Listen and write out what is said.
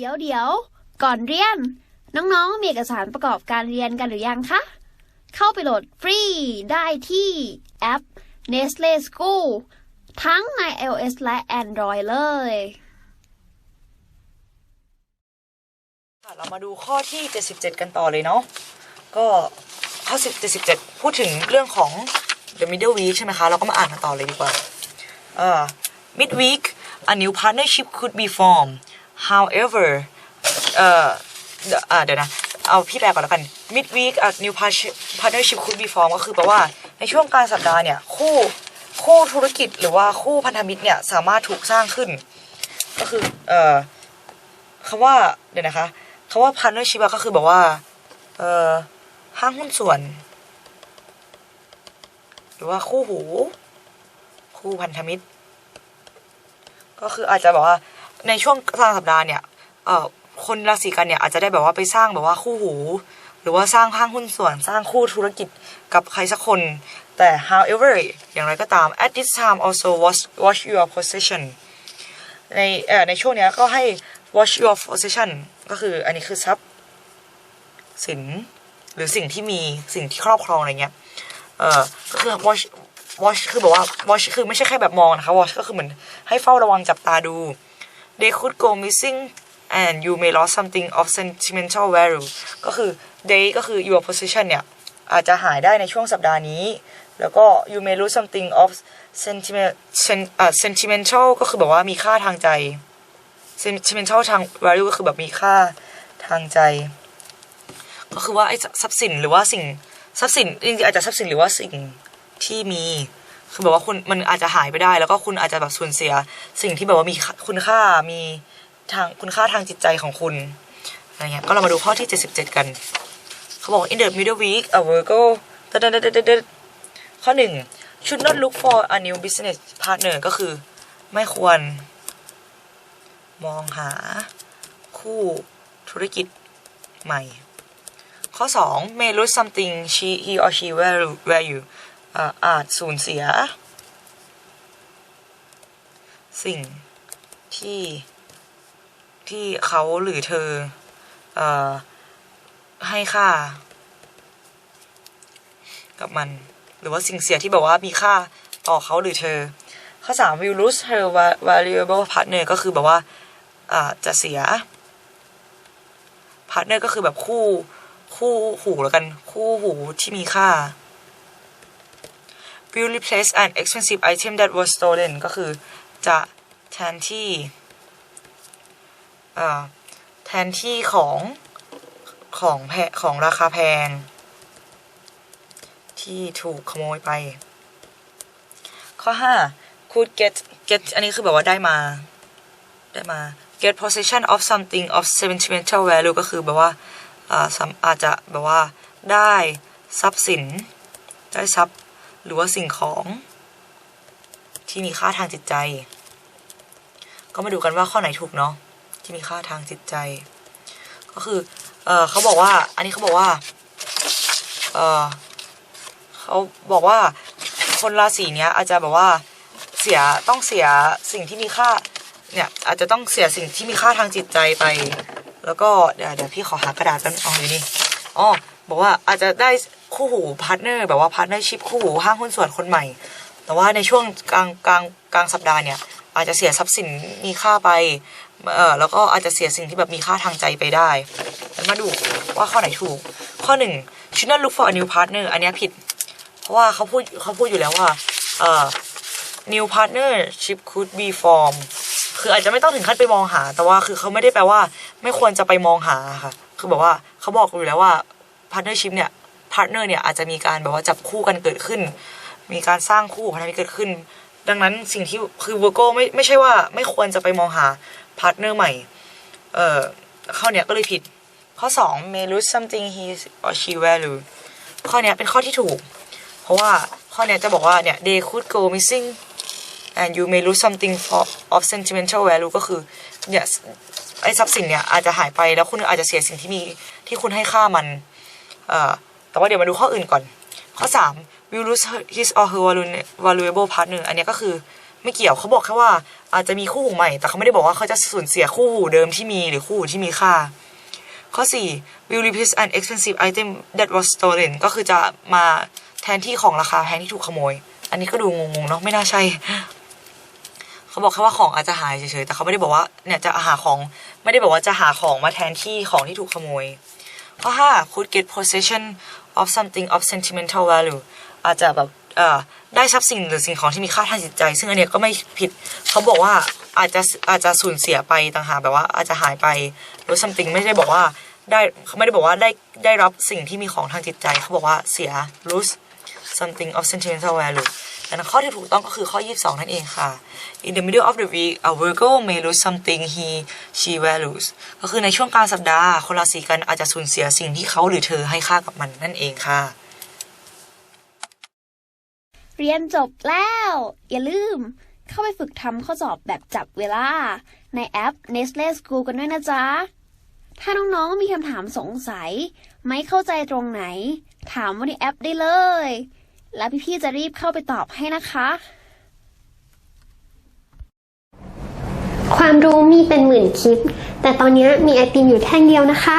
เดี๋ยวเดี๋ยว ก่อนเรียน น้องๆ มีเอกสารประกอบการเรียนกันหรือยังคะ เข้าไปโหลดฟรีได้ที่แอป Nestle School ทั้งใน iOS และ Android เลยค่ะเรามาดูข้อที่ 77 กันต่อเลยเนาะ ก็ข้อ77 พูดถึงเรื่องของ the middle week ใช่ไหมคะ เราก็มาอ่านกันต่อเลยดีกว่า เอ่อ mid week a new partnership could be formed however เอ่อเดี๋ยวนะ เอาพี่แปลก่อนแล้วกัน mid week a new partnership partnership could be formed ก็คือแปลว่าในช่วงกลางสัปดาห์เนี่ย คู่คู่ธุรกิจหรือว่าคู่พันธมิตรเนี่ยสามารถถูกสร้างขึ้น ก็คือเอ่อคำว่าเดี๋ยวนะคะคำว่า partnership ก็คือแบบว่าเอ่อห้างหุ้นส่วน หรือว่าคู่หู คู่พันธมิตร ก็คืออาจจะแบบว่า ในช่วงกลางสัปดาห์เนี่ยเอ่อคนราศีกันเนี่ยอาจจะได้แบบว่าไปสร้างแบบว่าคู่หู หรือว่าสร้างห้างหุ้นส่วนสร้างคู่ธุรกิจกับใครสักคน แต่ however อย่างไรก็ตาม at this time also watch watch your position ในเอ่อในช่วงเนี้ยก็ให้ watch your possession ก็คืออันนี้คือทรัพย์สินหรือสิ่งที่มีสิ่งที่ครอบครองอะไรเงี้ยเอ่อก็คือ watch watch คือแบบว่า watch คือไม่ใช่แค่แบบมองนะคะ watch ก็คือเหมือนให้เฝ้าระวังจับตาดู they could go missing and you may lose something of sentimental value ก็คือ they ก็คือ your position เนี่ย อาจจะหายได้ในช่วงสัปดาห์นี้ แล้วก็ you may lose something of sentiment sentimental ก็คือแบบว่ามีค่าทางใจ sentimental ทาง value ก็คือแบบมีค่าทางใจ ก็คือว่าไอ้ทรัพย์สินหรือว่าสิ่งทรัพย์สินจริงๆอาจจะทรัพย์สินหรือว่าสิ่งที่มี คือแบบว่าคุณมันอาจจะหายไปได้ แล้วก็คุณอาจจะแบบสูญเสีย สิ่งที่แบบว่ามีคุณค่ามีทางคุณค่าทางจิตใจของคุณอะไรเงี้ยก็เรามาดูข้อที่ 77 กัน เขาบอก in the middle week a Virgo ตึ๊ดตึ๊ดตึ๊ดตึ๊ดตึ๊ดข้อหนึ่ง should not look for a new business partner ก็คือไม่ควร มองหาคู่ธุรกิจใหม่ ข้อ 2 may lose something she he or she value อาจสูญเสีย สิ่งที่ที่เขาหรือเธอเออให้ค่า กับมัน หรือว่าสิ่งเสียที่แบบว่ามีค่าต่อเขาหรือเธอ ข้อ3 will lose her va- valuable partner ก็คือแบบว่าอ่าจะเสีย partner ก็คือแบบคู่คู่หูแล้วกัน คู่หูที่มีค่า will replace an expensive item that was stolen ก็คือจะแทนที่แทนที่ของของแพของราคาแพง ที่ถูกขโมยไป ข้อ5 could get get อันนี้คือแบบว่าได้มา ได้มา get possession of something of sentimental value ก็คือแบบว่าอาอาจจะแบบว่าได้ทรัพย์สิน ได้ทรัพย์ หรือว่าสิ่งของที่มีค่าทางจิตใจ ก็มาดูกันว่าข้อไหนถูกเนาะที่มีค่าทางจิตใจ ก็คือ เออเขาบอกว่า อันนี้เขาบอกว่า เออเขาบอกว่า คนราศีเนี้ย อาจจะแบบว่าเสียต้องเสียสิ่งที่มีค่า เนี่ยอาจจะต้องเสียสิ่งที่มีค่าทางจิตใจไป แล้วก็เดี๋ยวเดี๋ยวพี่ขอหากระดาษกันอ๋ออยู่นี่ อ๋อบอกว่าอาจจะได้คู่หูพาร์ทเนอร์แบบว่าพาร์ทเนอร์ชิพคู่หูห้างหุ้นส่วนคนใหม่ แต่ว่าในช่วงกลางกลางกลางสัปดาห์เนี่ยอาจจะเสียทรัพย์สินมีค่าไปเออแล้วก็อาจจะเสียสิ่งที่แบบมีค่าทางใจไปได้มาดูว่าข้อไหนถูก ข้อหนึ่ง should not look for a new partner อันนี้ผิด เพราะว่าเขาพูดเขาพูดอยู่แล้วว่าเอ่อ new partnership could be formed คืออาจจะไม่ต้องถึงขั้นไปมองหา แต่ว่าคือเขาไม่ได้แปลว่า ไม่ควรจะไปมองหาค่ะ คือแบบว่า เขาบอกอยู่แล้วว่า partnership เนี่ย partner เนี่ยอาจจะมีการแบบว่าจับคู่กันเกิดขึ้น มีการสร้างคู่พันธมิตรเกิดขึ้น ดังนั้นสิ่งที่คือ Virgo ไม่ไม่ใช่ว่าไม่ควรจะไปมองหา partner ใหม่ เอ่อข้อเนี้ยก็เลยผิด ข้อ 2 may lose something he or she value ข้อเนี้ยเป็นข้อที่ถูก เพราะว่าข้อเนี้ยจะบอกว่าเนี่ย they could go missing and you may lose something for of sentimental value ก็คือเนี่ย ไอ้ทรัพย์สินเนี่ยอาจจะหายไปแล้วคุณอาจจะเสียสิ่งที่มีที่คุณให้ค่ามันเอ่อแต่ว่าเดี๋ยวมาดูข้ออื่นก่อน ข้อ 3 will lose his or her valuable partner อันนี้ก็คือไม่เกี่ยวเขาบอกแค่ว่าอาจจะมีคู่หูใหม่ แต่เขาไม่ได้บอกว่าเขาจะสูญเสียคู่หูเดิมที่มีหรือคู่หูที่มีค่า ข้อ 4 will replace an expensive item that was stolen ก็คือจะมาแทนที่ของราคาแพงที่ถูกขโมย อันนี้ก็ดูงงๆเนาะไม่น่าใช่ เขาบอกแค่ว่าของอาจจะหายเฉยๆแต่เขาไม่ได้บอกว่าเนี่ยจะหาของ ไม่ได้บอกว่าจะหาของมาแทนที่ของที่ถูกขโมย ข้อ5 could get possession of something of sentimental value อาจจะแบบเอ่อได้ทรัพย์สินหรือสิ่งของที่มีค่าทางจิตใจ ซึ่งอันเนี้ยก็ไม่ผิด เขาบอกว่าอาจจะอาจจะสูญเสียไปต่างหากแบบว่าอาจจะหายไปหรือ something ไม่ได้บอกว่าได้เขาไม่ได้บอกว่าได้ได้รับสิ่งที่มีของทางจิตใจ เขาบอกว่าเสีย lose something of sentimental value แต่ข้อที่ถูกต้องก็คือข้อ 22 นั่นเองค่ะ In the middle of the week a Virgo may lose something he she values ก็คือในช่วงกลางสัปดาห์คนราศีกันอาจจะสูญเสียสิ่งที่เขาหรือเธอให้ค่ากับมันนั่นเองค่ะ เรียนจบแล้ว อย่าลืม เข้าไปฝึกทำข้อสอบแบบจับเวลา ในแอป Nestle School กันด้วยนะจ๊ะ ถ้าน้องๆมีคำถามสงสัย ไม่เข้าใจตรงไหน ถามว่าในแอปได้เลย แล้วพี่ๆจะรีบเข้าไปตอบให้นะคะ ความรู้มีเป็นหมื่นคลิป แต่ตอนนี้มีไอติมอยู่แท่งเดียวนะคะ